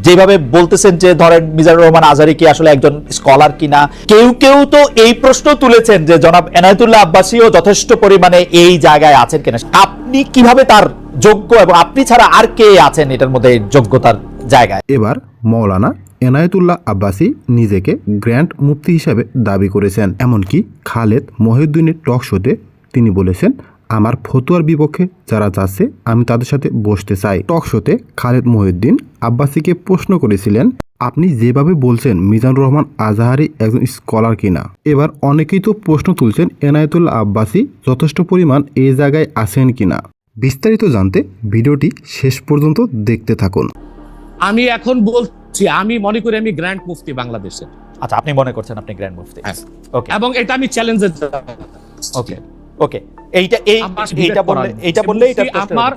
যেভাবে বলতেছেন যে, ধরেন, মিজানুর রহমান আজারি কি আসলে একজন স্কলার কিনা? কেউ কেউ তো এই প্রশ্ন তুলেছেন যে, জনাব এনায়তুল্লাহ আব্বাসীও যথেষ্ট পরিমাণে এই জায়গায় আছেন কিনা। আপনি কীভাবে তার যোগ্য এবং আপনি ছাড়া আর কে আছেন এটার মধ্যে যোগ্যতার জায়গায়? এবার মৌলানা এনায়েতুল্লাহ আব্বাসি নিজেকে গ্র্যান্ড মুফতি হিসাবে দাবি করেছেন। এমনকি খালেদ মহিউদ্দিনের টক শোতে তিনি বলেছেন আমার ফতুয়ার বিপক্ষে যারা যাচ্ছে আমি তাদের সাথে বসতে চাই। টক শোতে খালেদ মহিউদ্দিন আব্বাসিকে প্রশ্ন করেছিলেন আপনি যেভাবে বলছেন মিজানুর রহমান আজাহারি একজন স্কলার কিনা? এবার অনেকেই তো প্রশ্ন তুলছেন এনায়েতুল্লাহ আব্বাসি যথেষ্ট পরিমাণ এই জায়গায় আছেন কিনা? বিস্তারিত জানতে ভিডিওটি শেষ পর্যন্ত দেখতে থাকুন। আমি এখন বলছি আমি মনে করি আমি গ্র্যান্ড মুফতি বাংলাদেশের। আচ্ছা আপনি মনে করছেন আপনি গ্র্যান্ড মুফতি। হ্যাঁ। ওকে এবং এটা আমি চ্যালেঞ্জের ওকে ওকে এইটা এই এইটা বললে এইটা বললে এটা আমার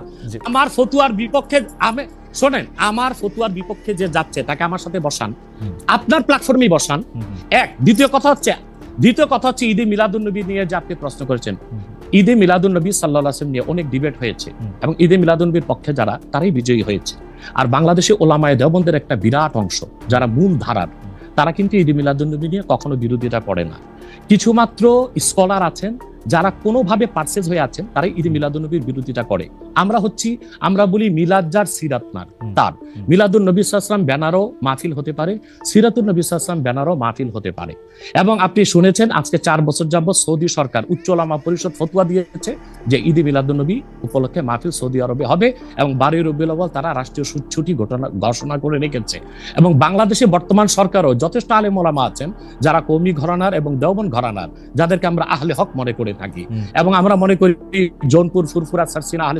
আমার ফতুয়ার বিপক্ষে আমি শোনেন আমার ফতুয়ার বিপক্ষে যে যাচ্ছে তাকে আমার সাথে বসান। আপনার প্ল্যাটফর্মেই বসান। এক দ্বিতীয় কথা হচ্ছে দ্বিতীয় কথা হচ্ছে ঈদে মিলাদুন্নবী নিয়ে যে আপনি প্রশ্ন করেছেন। ঈদে মিলাদুন্নবী সাল্লাহ আসলাম নিয়ে অনেক ডিবেট হয়েছে। এবং ঈদে মিলাদুন্নবীর পক্ষে যারা তারাই বিজয়ী হয়েছে। আর বাংলাদেশে ওলামায় দেওবন্দের একটা বিরাট অংশ যারা মূল ধারার তারা কিন্তু ঈদে মিলাদুন্নবী নিয়ে কখনো বিরোধিতা করে না। কিছুমাত্র স্কলার আছেন যারা কোনোভাবে পার্সেস হয়ে আছেন তারাই ঈদে মিলাদুন্নবীর বিরোধিতা করে। আমরা হচ্ছি আমরা বলি মিলাদ যার সিরাতনার হুম। তার। মিলাদুন নবী সাল্লাম ব্যানারও মাহফিল হতে পারে সিরাতুল নবী সাল্লাম ব্যানারও মাহফিল হতে পারে। এবং আপনি শুনেছেন আজকে চার বছর যাবত সৌদি সরকার উচ্চ ওলামা পরিষদ ফতোয়া দিয়েছে যে ঈদে মিলাদুন নবী উপলক্ষে মাহফিল সৌদি আরবে হবে এবং বারোই রবিউল আউয়াল তারা রাষ্ট্রীয় সু- ছুটি ঘটনা ঘোষণা করে রেখেছে। এবং বাংলাদেশে বর্তমান সরকারও যথেষ্ট আলেম ওলামা আছেন যারা কৌমি ঘরানার এবং দেওবন ঘরানার যাদেরকে আমরা আহলে হক মনে করে থাকি। এবং আমরা মনে করি জৌনপুর ফুরফুরা সারসিনা আহলে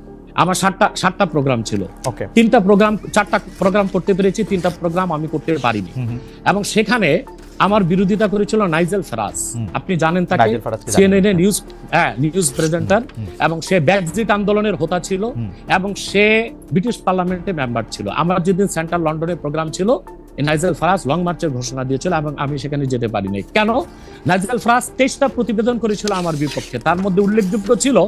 আমার সাতটা সাতটা প্রোগ্রাম ছিল। তিনটা প্রোগ্রাম চারটা প্রোগ্রাম করতে পেরেছি তিনটা প্রোগ্রাম আমি করতে পারিনি। এবং সেখানে আমার বিরোধিতা করেছিল নাইজেল ফেরাজ। আপনি জানেন তাকে। সিএনএন নিউজ হ্যাঁ নিউজ প্রেজেন্টার এবং সে ব্যাকজিট আন্দোলনের হোতা ছিল। এবং সে ব্রিটিশ পার্লামেন্টে মেম্বার ছিল। আমার যেদিন সেন্ট্রাল লন্ডনের প্রোগ্রাম ছিল নাইজেল ফরাজ লং মার্চের ঘোষণা দিয়েছিল এবং আমি সেখানে যেতে পারিনি। কেন? নাইজেল ফরাজ তেইশটা প্রতিবেদন করেছিল আমার বিপক্ষে। তার মধ্যে উল্লেখযোগ্য ছিল